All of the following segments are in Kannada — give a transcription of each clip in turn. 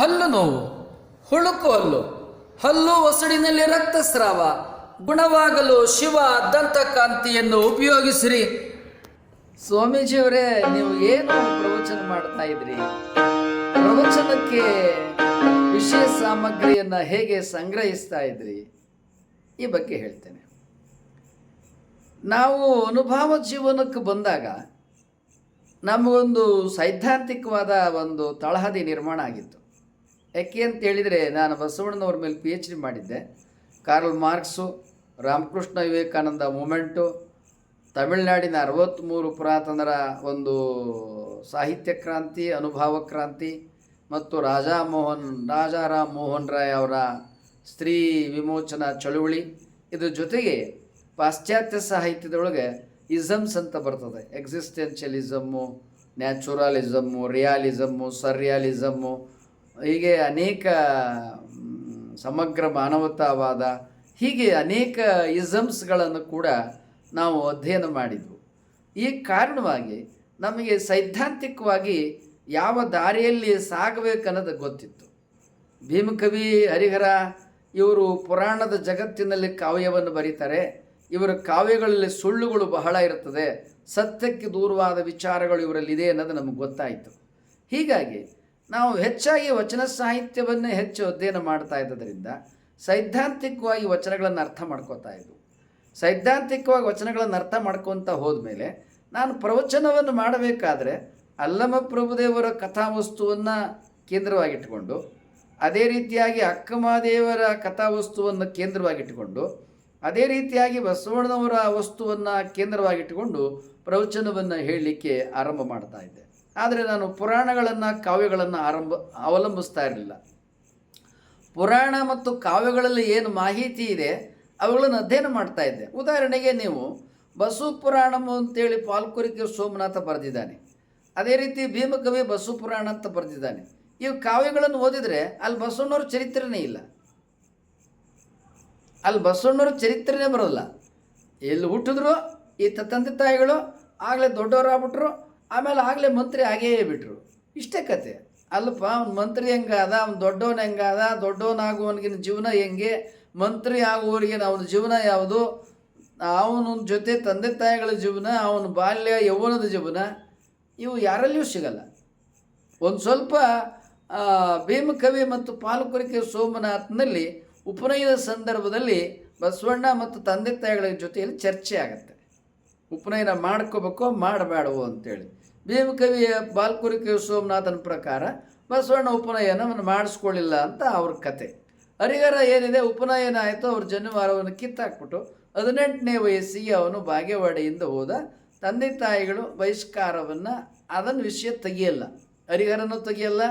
ಹಲ್ಲು ನೋವು, ಹುಳುಕು ಹಲ್ಲು. ಹಲ್ಲು ಒಸಡಿನಲ್ಲಿ ರಕ್ತಸ್ರಾವ, ಗುಣವಾಗಲು ಶಿವ ದಂತಕಾಂತಿಯನ್ನು ಉಪಯೋಗಿಸಿರಿ. ಸ್ವಾಮೀಜಿಯವರೇ, ನೀವು ಏನು ಪ್ರವಚನ ಮಾಡ್ತಾ ಇದ್ರಿ? ಪ್ರವಚನಕ್ಕೆ ವಿಷಯ ಸಾಮಗ್ರಿಯನ್ನು ಹೇಗೆ ಸಂಗ್ರಹಿಸ್ತಾ ಇದ್ರಿ? ಈ ಬಗ್ಗೆ ಹೇಳ್ತೇನೆ. ನಾವು ಅನುಭವ ಜೀವನಕ್ಕೆ ಬಂದಾಗ ನಮಗೊಂದು ಸೈದ್ಧಾಂತಿಕವಾದ ಒಂದು ತಳಹದಿ ನಿರ್ಮಾಣ ಆಗಿತ್ತು. ಯಾಕೆ ಅಂತ ಹೇಳಿದರೆ ನಾನು ಬಸವಣ್ಣನವ್ರ ಮೇಲೆ ಪಿ ಎಚ್ ಡಿ ಮಾಡಿದ್ದೆ. Karl Marx Ramakrishna Vivekananda movement ತಮಿಳುನಾಡಿನ ಅರವತ್ತ್ಮೂರು ಪುರಾತನರ ಒಂದು ಸಾಹಿತ್ಯ ಕ್ರಾಂತಿ, ಅನುಭವ ಕ್ರಾಂತಿ ಮತ್ತು ರಾಜಾ ಮೋಹನ್ ರಾಜಾರಾಮ್ ಮೋಹನ್ ರಾಯ್ ಅವರ ಸ್ತ್ರೀ ವಿಮೋಚನಾ ಚಳುವಳಿ. ಇದ್ರ ಜೊತೆಗೆ ಪಾಶ್ಚಾತ್ಯ ಸಾಹಿತ್ಯದೊಳಗೆ ಇಸಮ್ಸ್ ಅಂತ ಬರ್ತದೆ. ಎಕ್ಸಿಸ್ಟೆನ್ಷಿಯಲಿಸಮ್ಮು ನ್ಯಾಚುರಲಿಸಮ್ಮು ರಿಯಾಲಿಸಮ್ಮು ಸರ್ರಿಯಾಲಿಸಮ್ಮು ಹೀಗೆ ಅನೇಕ ಸಮಗ್ರ ಮಾನವತಾವಾದ, ಹೀಗೆ ಅನೇಕ ಇಸಮ್ಸ್ಗಳನ್ನು ಕೂಡ ನಾವು ಅಧ್ಯಯನ ಮಾಡಿದ್ವು. ಈ ಕಾರಣವಾಗಿ ನಮಗೆ ಸೈದ್ಧಾಂತಿಕವಾಗಿ ಯಾವ ದಾರಿಯಲ್ಲಿ ಸಾಗಬೇಕನ್ನೋದು ಗೊತ್ತಿತ್ತು. ಭೀಮಕವಿ ಹರಿಹರ ಇವರು ಪುರಾಣದ ಜಗತ್ತಿನಲ್ಲಿ ಕಾವ್ಯವನ್ನು ಬರೀತಾರೆ. ಇವರ ಕಾವ್ಯಗಳಲ್ಲಿ ಸುಳ್ಳುಗಳು ಬಹಳ ಇರುತ್ತದೆ. ಸತ್ಯಕ್ಕೆ ದೂರವಾದ ವಿಚಾರಗಳು ಇವರಲ್ಲಿ ಇದೆ ಅನ್ನೋದು ನಮಗೆ ಗೊತ್ತಾಯಿತು. ಹೀಗಾಗಿ ನಾವು ಹೆಚ್ಚಾಗಿ ವಚನ ಸಾಹಿತ್ಯವನ್ನೇ ಹೆಚ್ಚು ಅಧ್ಯಯನ ಮಾಡ್ತಾ ಇದ್ದರಿಂದ ಸೈದ್ಧಾಂತಿಕವಾಗಿ ವಚನಗಳನ್ನು ಅರ್ಥ ಮಾಡ್ಕೋತಾ ಇದ್ದವು ಸೈದ್ಧಾಂತಿಕವಾಗಿ ವಚನಗಳನ್ನು ಅರ್ಥ ಮಾಡ್ಕೊತ ಹೋದ್ಮೇಲೆ ನಾನು ಪ್ರವಚನವನ್ನು ಮಾಡಬೇಕಾದ್ರೆ ಅಲ್ಲಮ ಪ್ರಭುದೇವರ ಕಥಾವಸ್ತುವನ್ನು ಕೇಂದ್ರವಾಗಿಟ್ಟುಕೊಂಡು, ಅದೇ ರೀತಿಯಾಗಿ ಅಕ್ಕಮಹಾದೇವರ ಕಥಾವಸ್ತುವನ್ನು ಕೇಂದ್ರವಾಗಿಟ್ಟುಕೊಂಡು, ಅದೇ ರೀತಿಯಾಗಿ ಬಸವಣ್ಣನವರ ವಸ್ತುವನ್ನು ಕೇಂದ್ರವಾಗಿಟ್ಟುಕೊಂಡು ಪ್ರವಚನವನ್ನು ಹೇಳಲಿಕ್ಕೆ ಆರಂಭ ಮಾಡ್ತಾ ಇದ್ದೆ. ಆದರೆ ನಾನು ಪುರಾಣಗಳನ್ನು, ಕಾವ್ಯಗಳನ್ನು ಆರಂಭ, ಅವಲಂಬಿಸ್ತಾ ಇರಲಿಲ್ಲ. ಪುರಾಣ ಮತ್ತು ಕಾವ್ಯಗಳಲ್ಲಿ ಏನು ಮಾಹಿತಿ ಇದೆ, ಅವುಗಳನ್ನು ಅಧ್ಯಯನ ಮಾಡ್ತಾ ಇದ್ದೆ. ಉದಾಹರಣೆಗೆ ನೀವು ಬಸು ಪುರಾಣಮು ಅಂತೇಳಿ ಪಾಲ್ಕುರಿಕೆ ಸೋಮನಾಥ ಬರೆದಿದ್ದಾನೆ. ಅದೇ ರೀತಿ ಭೀಮಕವಿ ಬಸು ಪುರಾಣ ಅಂತ ಬರೆದಿದ್ದಾನೆ. ಇವು ಕಾವ್ಯಗಳನ್ನು ಓದಿದರೆ ಅಲ್ಲಿ ಬಸವಣ್ಣವ್ರ ಚರಿತ್ರೆನೇ ಇಲ್ಲ. ಅಲ್ಲಿ ಬಸವಣ್ಣವ್ರ ಚರಿತ್ರೆನೇ ಬರೋಲ್ಲ ಎಲ್ಲಿ ಹುಟ್ಟಿದ್ರು ಈ ತಂದೆ ತಾಯಿಗಳು, ಆಗಲೇ ದೊಡ್ಡವರಾಗ್ಬಿಟ್ರು ಆಮೇಲೆ ಆಗಲೇ ಮಂತ್ರಿ ಆಗೇ ಬಿಟ್ರು. ಇಷ್ಟೇ ಕತೆ. ಅಲ್ಲಪ್ಪ, ಅವ್ನು ಮಂತ್ರಿ ಹೆಂಗಾದ? ಅವ್ನು ದೊಡ್ಡವನು ಹೆಂಗಾದ? ದೊಡ್ಡವನಾಗುವವನಿಗಿನ ಜೀವನ ಹೆಂಗೆ? ಮಂತ್ರಿ ಆಗುವವರಿಗಿನ ಅವನ ಜೀವನ ಯಾವುದು? ಅವನ ಜೊತೆ ತಂದೆ ತಾಯಿಗಳ ಜೀವನ, ಅವನ ಬಾಲ್ಯ, ಯೌವನದ ಜೀವನ, ಇವು ಯಾರಲ್ಲಿಯೂ ಸಿಗಲ್ಲ. ಒಂದು ಸ್ವಲ್ಪ ಭೀಮಕವಿ ಮತ್ತು ಪಾಲಕರಿಕೆ ಸೋಮನಾಥನಲ್ಲಿ ಉಪನಯದ ಸಂದರ್ಭದಲ್ಲಿ ಬಸವಣ್ಣ ಮತ್ತು ತಂದೆ ತಾಯಿಗಳ ಜೊತೆಯಲ್ಲಿ ಚರ್ಚೆ ಆಗುತ್ತೆ. ಉಪನಯನ ಮಾಡ್ಕೋಬೇಕೋ, ಮಾಡಬೇಡವೋ ಅಂತೇಳಿ. ಭೀಮಕವಿಯ ಬಾಲ್ಕುರಿಕೆ ಸೋಮನಾಥನ ಪ್ರಕಾರ ಬಸವಣ್ಣ ಉಪನಯನವನ್ನು ಮಾಡಿಸ್ಕೊಳ್ಳಿಲ್ಲ ಅಂತ ಅವ್ರ ಕತೆ. ಹರಿಹರ ಏನಿದೆ? ಉಪನಯನ ಆಯಿತು. ಅವ್ರ ಜನ್ಮವಾರವನ್ನು ಕಿತ್ತಾಕ್ಬಿಟ್ಟು ಹದಿನೆಂಟನೇ ವಯಸ್ಸಿಗೆ ಅವನು ಬಾಗೇವಾಡಿಯಿಂದ ಹೋದ ತಂದೆ ತಾಯಿಗಳು ಬಹಿಷ್ಕಾರವನ್ನು ಅದನ್ನು ವಿಷಯ ತೆಗಿಯಲ್ಲ. ಹರಿಹರನು ತೆಗಿಯಲ್ಲ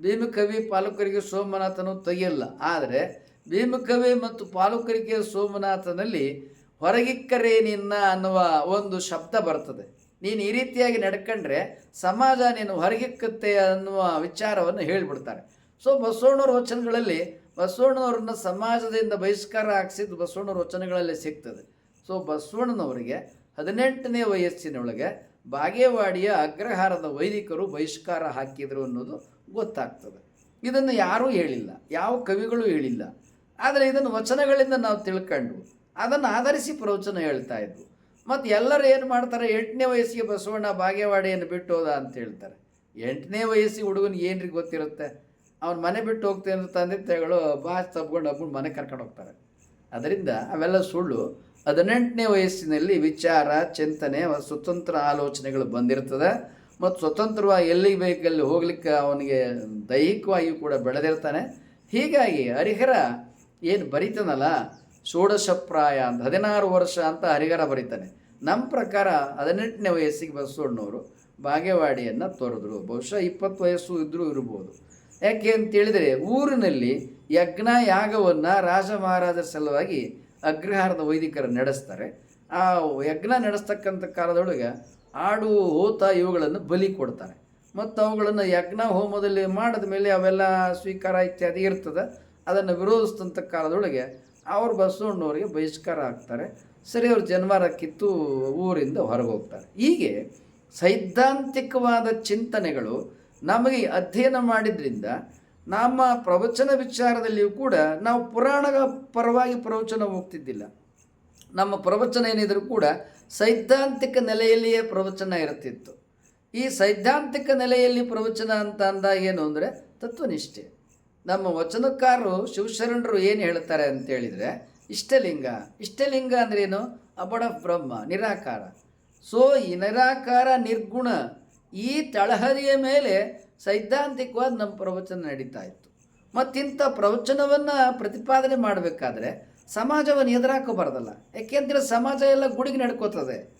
ಭೀಮಕವಿ ಪಾಲಕರಿಗೆ ಸೋಮನಾಥನು ತೆಗಿಯಲ್ಲ. ಆದರೆ ಭೀಮಕವಿ ಮತ್ತು ಪಾಲಕರಿಗೆ ಸೋಮನಾಥನಲ್ಲಿ ಹೊರಗಿಕ್ಕರೇನಿನ್ನ ಅನ್ನುವ ಒಂದು ಶಬ್ದ ಬರ್ತದೆ. ನೀನು ಈ ರೀತಿಯಾಗಿ ನಡ್ಕೊಂಡ್ರೆ ಸಮಾಜ ನೀನು ಹೊರಗಿಕ್ಕುತ್ತೆ ಅನ್ನುವ ವಿಚಾರವನ್ನು ಹೇಳಿಬಿಡ್ತಾರೆ. ಸೊ ಬಸವಣ್ಣವ್ರ ವಚನಗಳಲ್ಲಿ ಬಸವಣ್ಣವ್ರನ್ನ ಸಮಾಜದಿಂದ ಬಹಿಷ್ಕಾರ ಹಾಕ್ಸಿದ್ದು ಬಸವಣ್ಣವ್ರ ವಚನಗಳಲ್ಲಿ ಸಿಗ್ತದೆ. ಸೊ ಬಸವಣ್ಣನವರಿಗೆ ಹದಿನೆಂಟನೇ ವಯಸ್ಸಿನೊಳಗೆ ಬಾಗೇವಾಡಿಯ ಅಗ್ರಹಾರದ ವೈದಿಕರು ಬಹಿಷ್ಕಾರ ಹಾಕಿದರು ಅನ್ನೋದು ಗೊತ್ತಾಗ್ತದೆ. ಇದನ್ನು ಯಾರೂ ಹೇಳಿಲ್ಲ, ಯಾವ ಕವಿಗಳು ಹೇಳಿಲ್ಲ. ಆದರೆ ಇದನ್ನು ವಚನಗಳಿಂದ ನಾವು ತಿಳ್ಕೊಂಡು, ಅದನ್ನು ಆಧರಿಸಿ ಪ್ರವಚನ ಹೇಳ್ತಾ ಇದ್ವು. ಮತ್ತು ಎಲ್ಲರೂ ಏನು ಮಾಡ್ತಾರೆ? ಎಂಟನೇ ವಯಸ್ಸಿಗೆ ಬಸವಣ್ಣ ಬಾಗೇವಾಡಿಯನ್ನು ಬಿಟ್ಟು ಹೋದ ಅಂತ ಹೇಳ್ತಾರೆ. ಎಂಟನೇ ವಯಸ್ಸಿಗೆ ಹುಡುಗನ ಏನ್ರಿ ಗೊತ್ತಿರುತ್ತೆ? ಅವ್ನು ಮನೆ ಬಿಟ್ಟು ಹೋಗ್ತೇನೆ ತಂದೆ ತಾಯಿಗಳು ಬಾಸ್ ತಬ್ಕೊಂಡು ಹಬ್ಕೊಂಡು ಮನೆ ಕರ್ಕೊಂಡು ಹೋಗ್ತಾರೆ. ಅದರಿಂದ ಅವೆಲ್ಲ ಸುಳ್ಳು. ಹದಿನೆಂಟನೇ ವಯಸ್ಸಿನಲ್ಲಿ ವಿಚಾರ, ಚಿಂತನೆ, ಸ್ವತಂತ್ರ ಆಲೋಚನೆಗಳು ಬಂದಿರ್ತದೆ. ಮತ್ತು ಸ್ವತಂತ್ರವಾಗಿ ಎಲ್ಲಿಗೆ ಬೇಕಲ್ಲಿ ಹೋಗ್ಲಿಕ್ಕೆ ಅವನಿಗೆ ದೈಹಿಕವಾಗಿಯೂ ಕೂಡ ಬೆಳೆದಿರ್ತಾನೆ. ಹೀಗಾಗಿ ಹರಿಹರ ಏನು ಬರಿತಾನಲ್ಲ ಷೋಡಶಪ್ರಾಯ ಅಂತ, ಹದಿನಾರು ವರ್ಷ ಅಂತ ಹರಿಹರ ಬರೀತಾನೆ. ನಮ್ಮ ಪ್ರಕಾರ ಹದಿನೆಂಟನೇ ವಯಸ್ಸಿಗೆ ಬಸವಣ್ಣವರು ಬಾಗೇವಾಡಿಯನ್ನು ತೊರೆದ್ರು. ಬಹುಶಃ ಇಪ್ಪತ್ತು ವಯಸ್ಸು ಇದ್ದರೂ ಇರ್ಬೋದು. ಯಾಕೆ ಅಂತೇಳಿದರೆ ಊರಿನಲ್ಲಿ ಯಜ್ಞ ಯಾಗವನ್ನು ರಾಜ ಮಹಾರಾಜರ ಸಲುವಾಗಿ ಅಗ್ರಹಾರದ ವೈದಿಕರು ನಡೆಸ್ತಾರೆ. ಆ ಯಜ್ಞ ನಡೆಸ್ತಕ್ಕಂಥ ಕಾಲದೊಳಗೆ ಆಡು, ಹೋತ ಇವುಗಳನ್ನು ಬಲಿ ಕೊಡ್ತಾರೆ. ಮತ್ತು ಅವುಗಳನ್ನು ಯಜ್ಞ ಹೋಮದಲ್ಲಿ ಮಾಡಿದ ಮೇಲೆ ಅವೆಲ್ಲ ಸ್ವೀಕಾರ ಇತ್ಯಾದಿ ಇರ್ತದೆ. ಅದನ್ನು ವಿರೋಧಿಸಿದಂಥ ಕಾಲದೊಳಗೆ ಅವರು ಬಸವಣ್ಣವ್ರಿಗೆ ಬಹಿಷ್ಕಾರ ಆಗ್ತಾರೆ. ಸರಿ, ಅವ್ರು ಜನ್ವಾರ ಕಿತ್ತು ಊರಿಂದ ಹೊರಗೆ ಹೋಗ್ತಾರೆ ಹೀಗೆ ಸೈದ್ಧಾಂತಿಕವಾದ ಚಿಂತನೆಗಳು ನಮಗೆ ಅಧ್ಯಯನ ಮಾಡಿದ್ರಿಂದ ನಮ್ಮ ಪ್ರವಚನ ವಿಚಾರದಲ್ಲಿಯೂ ಕೂಡ ನಾವು ಪುರಾಣದ ಪರವಾಗಿ ಪ್ರವಚನ ಹೋಗ್ತಿದ್ದಿಲ್ಲ. ನಮ್ಮ ಪ್ರವಚನ ಏನಿದ್ರೂ ಕೂಡ ಸೈದ್ಧಾಂತಿಕ ನೆಲೆಯಲ್ಲಿಯೇ ಪ್ರವಚನ ಇರುತ್ತಿತ್ತು ಈ ಸೈದ್ಧಾಂತಿಕ ನೆಲೆಯಲ್ಲಿ ಪ್ರವಚನ ಅಂತ ಅಂದಾಗ ಏನು ಅಂದರೆ ತತ್ವನಿಷ್ಠೆ. ನಮ್ಮ ವಚನಕಾರರು ಶಿವಶರಣರು ಏನು ಹೇಳ್ತಾರೆ ಅಂತ ಹೇಳಿದರೆ, ಇಷ್ಟಲಿಂಗ. ಇಷ್ಟಲಿಂಗ ಅಂದ್ರೇನು? ಅಬಡ ಬ್ರಹ್ಮ, ನಿರಾಕಾರ. ಸೊ, ಈ ನಿರಾಕಾರ ನಿರ್ಗುಣ. ಈ ತಳಹದಿಯ ಮೇಲೆ ಸೈದ್ಧಾಂತಿಕವಾದ ನಮ್ಮ ಪ್ರವಚನ ನಡೀತಾ ಇತ್ತು. ಮತ್ತಿಂಥ ಪ್ರವಚನವನ್ನು ಪ್ರತಿಪಾದನೆ ಮಾಡಬೇಕಾದ್ರೆ ಸಮಾಜವನ್ನು ಎದುರಾಕೋಬಾರ್ದಲ್ಲ. ಯಾಕೆಂದರೆ ಸಮಾಜ ಎಲ್ಲ ಗುಡಿಗೆ ನಡ್ಕೋತದೆ.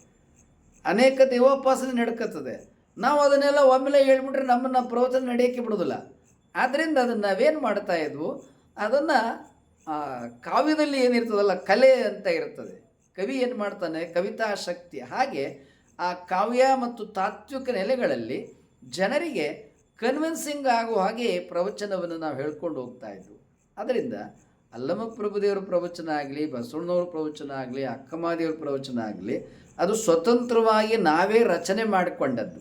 ಅನೇಕ ದೇವೋಪಾಸನೆ ನಡ್ಕೋತದೆ. ನಾವು ಅದನ್ನೆಲ್ಲ ಒಮ್ಮೆಲೆ ಹೇಳ್ಬಿಟ್ರೆ ನಮ್ಮನ್ನು ಪ್ರವಚನ ನಡೆಯೋಕ್ಕೆ ಬಿಡೋದಿಲ್ಲ ಆದ್ದರಿಂದ ಅದನ್ನು ನಾವೇನು ಮಾಡ್ತಾ ಇದ್ವು? ಅದನ್ನು ಕಾವ್ಯದಲ್ಲಿ ಏನಿರ್ತದಲ್ಲ, ಕಲೆ ಅಂತ ಇರ್ತದೆ. ಕವಿ ಏನು ಮಾಡ್ತಾನೆ? ಕವಿತಾ ಶಕ್ತಿ ಹಾಗೆ ಆ ಕಾವ್ಯ ಮತ್ತು ತಾತ್ವಿಕ ನೆಲೆಗಳಲ್ಲಿ ಜನರಿಗೆ ಕನ್ವಿನ್ಸಿಂಗ್ ಆಗುವ ಹಾಗೆ ಪ್ರವಚನವನ್ನು ನಾವು ಹೇಳ್ಕೊಂಡು ಹೋಗ್ತಾ ಇದ್ವು. ಅದರಿಂದ ಅಲ್ಲಮ ಪ್ರಭುದೇವರ ಪ್ರವಚನ ಆಗಲಿ ಬಸವಣ್ಣವ್ರ ಪ್ರವಚನ ಆಗಲಿ, ಅಕ್ಕಮಾದೇವ್ರ ಪ್ರವಚನ ಆಗಲಿ, ಅದು ಸ್ವತಂತ್ರವಾಗಿ ನಾವೇ ರಚನೆ ಮಾಡಿಕೊಂಡದ್ದು.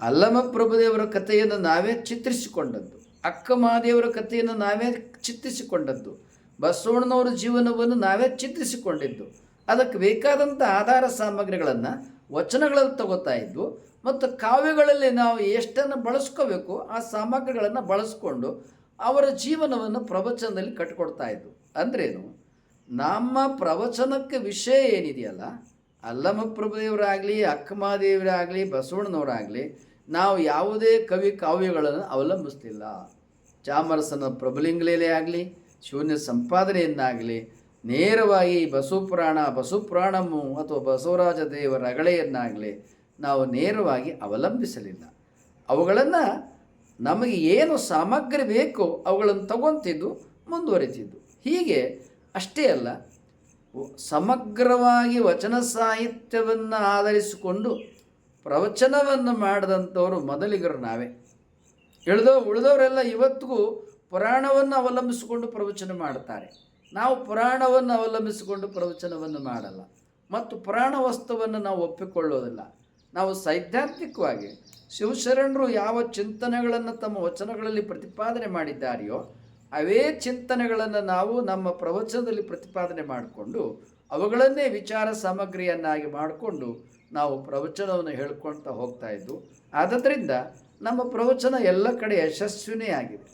ಅಲ್ಲಮ ಪ್ರಭುದೇವರ ಕಥೆಯನ್ನು ನಾವೇ ಚಿತ್ರಿಸಿಕೊಂಡದ್ದು. ಅಕ್ಕ ಮಹಾದೇವರ ಕಥೆಯನ್ನು ನಾವೇ ಚಿತ್ರಿಸಿಕೊಂಡದ್ದು. ಬಸವಣ್ಣನವರ ಜೀವನವನ್ನು ನಾವೇ ಚಿತ್ರಿಸಿಕೊಂಡಿದ್ದು. ಅದಕ್ಕೆ ಬೇಕಾದಂಥ ಆಧಾರ ಸಾಮಗ್ರಿಗಳನ್ನು ವಚನಗಳಲ್ಲಿ ತಗೋತಾ ಇದ್ದು ಮತ್ತು ಕಾವ್ಯಗಳಲ್ಲಿ ನಾವು ಎಷ್ಟನ್ನು ಬಳಸ್ಕೋಬೇಕು, ಆ ಸಾಮಗ್ರಿಗಳನ್ನು ಬಳಸ್ಕೊಂಡು ಅವರ ಜೀವನವನ್ನು ಪ್ರವಚನದಲ್ಲಿ ಕಟ್ಟಿಕೊಡ್ತಾ ಇದ್ವು. ಅಂದ್ರೇನು? ನಮ್ಮ ಪ್ರವಚನಕ್ಕೆ ವಿಷಯ ಏನಿದೆಯಲ್ಲ, ಅಲ್ಲಮ ಪ್ರಭುದೇವರಾಗಲಿ ಅಕ್ಕಮಹಾದೇವರಾಗಲಿ ಬಸವಣ್ಣನವರಾಗಲಿ ನಾವು ಯಾವುದೇ ಕವಿ ಕಾವ್ಯಗಳನ್ನು ಅವಲಂಬಿಸ್ತಿಲ್ಲ ಚಾಮರಸನ ಪ್ರಭುಲಿಂಗಲೇ ಆಗಲಿ, ಶೂನ್ಯ ಸಂಪಾದನೆಯನ್ನಾಗಲಿ, ನೇರವಾಗಿ ಬಸವಪುರಾಣ, ಬಸವಪುರಾಣಮು ಅಥವಾ ಬಸವರಾಜ ದೇವರ ರಗಳೆಯನ್ನಾಗಲಿ ನಾವು ನೇರವಾಗಿ ಅವಲಂಬಿಸಲಿಲ್ಲ. ಅವುಗಳನ್ನು ನಮಗೆ ಏನು ಸಾಮಗ್ರಿ ಬೇಕೋ ಅವುಗಳನ್ನು ತಗೊತಿದ್ದು ಮುಂದುವರಿತಿದ್ದು. ಹೀಗೆ ಅಷ್ಟೇ ಅಲ್ಲ, ಸಮಗ್ರವಾಗಿ ವಚನ ಸಾಹಿತ್ಯವನ್ನು ಆಧರಿಸಿಕೊಂಡು ಪ್ರವಚನವನ್ನು ಮಾಡಿದಂಥವರು ಮೊದಲಿಗರು ನಾವೇ. ಇಳಿದೋ, ಉಳಿದವರೆಲ್ಲ ಇವತ್ತಿಗೂ ಪುರಾಣವನ್ನು ಅವಲಂಬಿಸಿಕೊಂಡು ಪ್ರವಚನ ಮಾಡ್ತಾರೆ ನಾವು ಪುರಾಣವನ್ನು ಅವಲಂಬಿಸಿಕೊಂಡು ಪ್ರವಚನವನ್ನು ಮಾಡಲ್ಲ. ಮತ್ತು ಪುರಾಣ ವಸ್ತುವನ್ನು ನಾವು ಒಪ್ಪಿಕೊಳ್ಳೋದಿಲ್ಲ. ನಾವು ಸೈದ್ಧಾಂತಿಕವಾಗಿ ಶಿವಶರಣರು ಯಾವ ಚಿಂತನೆಗಳನ್ನು ತಮ್ಮ ವಚನಗಳಲ್ಲಿ ಪ್ರತಿಪಾದನೆ ಮಾಡಿದ್ದಾರೆಯೋ, ಅವೇ ಚಿಂತನೆಗಳನ್ನು ನಾವು ನಮ್ಮ ಪ್ರವಚನದಲ್ಲಿ ಪ್ರತಿಪಾದನೆ ಮಾಡಿಕೊಂಡು, ಅವುಗಳನ್ನೇ ವಿಚಾರ ಸಾಮಗ್ರಿಯನ್ನಾಗಿ ಮಾಡಿಕೊಂಡು ನಾವು ಪ್ರವಚನವನ್ನು ಹೇಳ್ಕೊಳ್ತಾ ಹೋಗ್ತಾ ಇದ್ದು ಆದ್ದರಿಂದ ನಮ್ಮ ಪ್ರವಚನ ಎಲ್ಲ ಕಡೆ ಯಶಸ್ವಿನೇ ಆಗಿದೆ.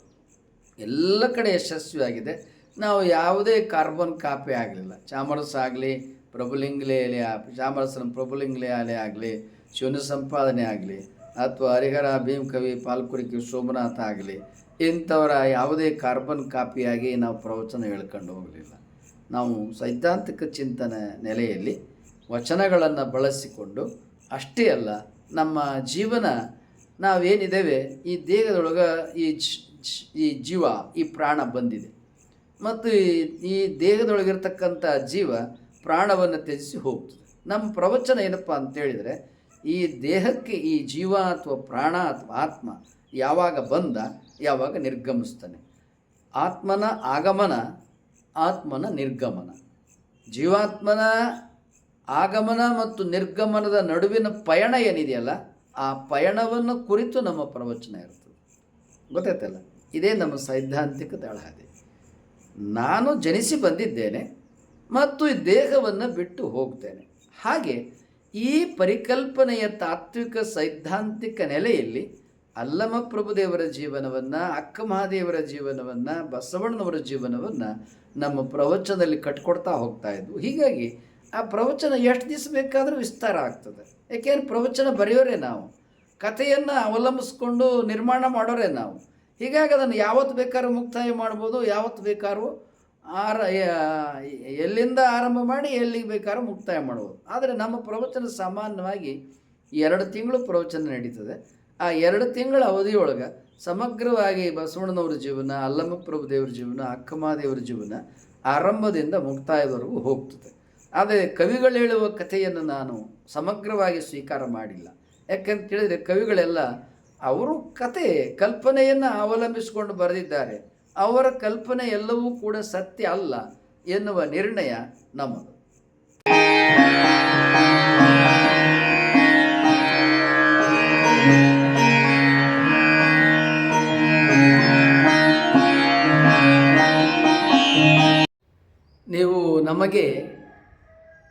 ಎಲ್ಲ ಕಡೆ ಯಶಸ್ವಿಯಾಗಿದೆ ನಾವು ಯಾವುದೇ ಕಾರ್ಬನ್ ಕಾಪಿ ಆಗಲಿಲ್ಲ. ಚಾಮರಸ ಆಗಲಿ ಪ್ರಭುಲಿಂಗ್ಲೆ ಅಲೆ ಚಾಮರಸನ ಪ್ರಭುಲಿಂಗ್ಲೆ ಅಲೆ ಆಗಲಿ, ಶಿವನ ಸಂಪಾದನೆ ಆಗಲಿ, ಅಥವಾ ಹರಿಹರ ಭೀಮಕವಿ ಪಾಲ್ಕುರಿಕಿ ಸೋಮನಾಥ ಆಗಲಿ, ಇಂಥವರ ಯಾವುದೇ ಕಾರ್ಬನ್ ಕಾಪಿಯಾಗಿ ನಾವು ಪ್ರವಚನ ಹೇಳ್ಕೊಂಡು ಹೋಗಲಿಲ್ಲ. ನಾವು ಸೈದ್ಧಾಂತಿಕ ಚಿಂತನೆ ನೆಲೆಯಲ್ಲಿ ವಚನಗಳನ್ನು ಬಳಸಿಕೊಂಡು ಅಷ್ಟೇ ಅಲ್ಲ, ನಮ್ಮ ಜೀವನ ನಾವೇನಿದ್ದೇವೆ, ಈ ದೇಹದೊಳಗೆ ಈ ಈ ಜೀವ, ಈ ಪ್ರಾಣ ಬಂದಿದೆ. ಮತ್ತು ಈ- ಈ ದೇಹದೊಳಗಿರ್ತಕ್ಕಂಥ ಜೀವ ಪ್ರಾಣವನ್ನು ತ್ಯಜಿಸಿ ಹೋಗ್ತದೆ. ನಮ್ಮ ಪ್ರವಚನ ಏನಪ್ಪ ಅಂತೇಳಿದರೆ ಈ ದೇಹಕ್ಕೆ ಈ ಜೀವ ಅಥವಾ ಪ್ರಾಣ ಅಥವಾ ಆತ್ಮ ಯಾವಾಗ ಬಂದ ಯಾವಾಗ ನಿರ್ಗಮಿಸ್ತಾನೆ ಆತ್ಮನ ಆಗಮನ, ಆತ್ಮನ ನಿರ್ಗಮನ. ಜೀವಾತ್ಮನ ಆಗಮನ ಮತ್ತು ನಿರ್ಗಮನದ ನಡುವಿನ ಪಯಣ ಏನಿದೆಯಲ್ಲ, ಆ ಪಯಣವನ್ನು ಕುರಿತು ನಮ್ಮ ಪ್ರವಚನ ಇರ್ತದೆ. ಗೊತ್ತಾಯ್ತಲ್ಲ? ಇದೇ ನಮ್ಮ ಸೈದ್ಧಾಂತಿಕ ತಳಹದಿ ನಾನು ಜನಿಸಿ ಬಂದಿದ್ದೇನೆ ಮತ್ತು ಈ ದೇಹವನ್ನು ಬಿಟ್ಟು ಹೋಗ್ತೇನೆ. ಹಾಗೆ ಈ ಪರಿಕಲ್ಪನೆಯ ತಾತ್ವಿಕ ಸೈದ್ಧಾಂತಿಕ ನೆಲೆಯಲ್ಲಿ ಅಲ್ಲಮ ಪ್ರಭುದೇವರ ಜೀವನವನ್ನು, ಅಕ್ಕ ಮಹಾದೇವರ ಜೀವನವನ್ನು, ಬಸವಣ್ಣನವರ ಜೀವನವನ್ನು ನಮ್ಮ ಪ್ರವಚನದಲ್ಲಿ ಕಟ್ಕೊಡ್ತಾ ಹೋಗ್ತಾ ಇದ್ವು. ಹೀಗಾಗಿ ಆ ಪ್ರವಚನ ಎಷ್ಟು ದಿವಸ ಬೇಕಾದರೂ ವಿಸ್ತಾರ ಆಗ್ತದೆ. ಯಾಕೆಂದ್ರೆ ಪ್ರವಚನ ಬರೆಯೋರೇ ನಾವು. ಕಥೆಯನ್ನು ಅವಲಂಬಿಸ್ಕೊಂಡು ನಿರ್ಮಾಣ ಮಾಡೋರೇ ನಾವು. ಹೀಗಾಗಿ ಅದನ್ನು ಯಾವತ್ತು ಬೇಕಾದ್ರೂ ಮುಕ್ತಾಯ ಮಾಡ್ಬೋದು, ಯಾವತ್ತು ಬೇಕಾದ್ರೂ ಆರ ಎಲ್ಲಿಂದ ಆರಂಭ ಮಾಡಿ ಎಲ್ಲಿಗೆ ಬೇಕಾದ್ರೂ ಮುಕ್ತಾಯ ಮಾಡ್ಬೋದು. ಆದರೆ ನಮ್ಮ ಪ್ರವಚನ ಸಾಮಾನ್ಯವಾಗಿ ಎರಡು ತಿಂಗಳು ಪ್ರವಚನ ನಡೀತದೆ. ಆ ಎರಡು ತಿಂಗಳ ಅವಧಿಯೊಳಗೆ ಸಮಗ್ರವಾಗಿ ಬಸವಣ್ಣನವ್ರ ಜೀವನ ಅಲ್ಲಮ್ಮ ಪ್ರಭುದೇವ್ರ ಜೀವನ, ಅಕ್ಕಮಾದೇವ್ರ ಜೀವನ ಆರಂಭದಿಂದ ಮುಕ್ತಾಯದವರೆಗೂ ಹೋಗ್ತದೆ. ಆದರೆ ಕವಿಗಳು ಹೇಳುವ ಕಥೆಯನ್ನು ನಾನು ಸಮಗ್ರವಾಗಿ ಸ್ವೀಕಾರ ಮಾಡಿಲ್ಲ. ಯಾಕಂತ ಹೇಳಿದರೆ ಕವಿಗಳೆಲ್ಲ ಅವರು ಕತೆ, ಕಲ್ಪನೆಯನ್ನು ಅವಲಂಬಿಸಿಕೊಂಡು ಬರೆದಿದ್ದಾರೆ. ಅವರ ಕಲ್ಪನೆ ಎಲ್ಲವೂ ಕೂಡ ಸತ್ಯ ಅಲ್ಲ ಎನ್ನುವ ನಿರ್ಣಯ ನಮ್ಮದು. ನೀವು ನಮಗೆ